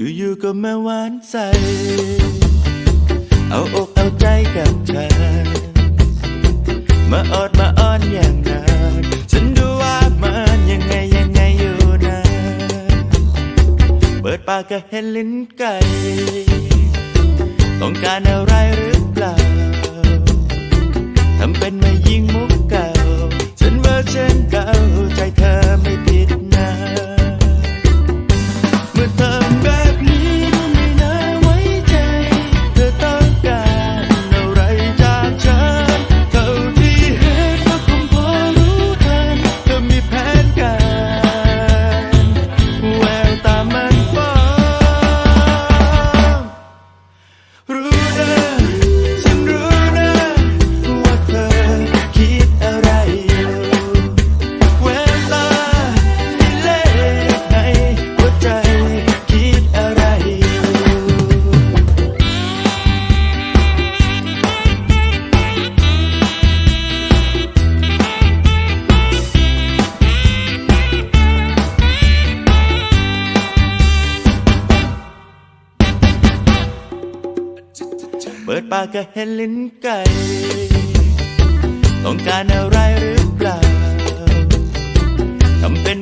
อยู่ๆก็มาหวานใส เอาอกเอาใจกับเธอ มาอดมาอ้อนอย่างนั้นฉันดูว่ามันยังไงยังไงอยู่นะ เปิดปากก็เห็นลิ้นไก่ ต้องการอะไรหรือ ปิดปากก็เห็นลิ้นไก่ต้องการอะไรหรือเปล่าทำเป็น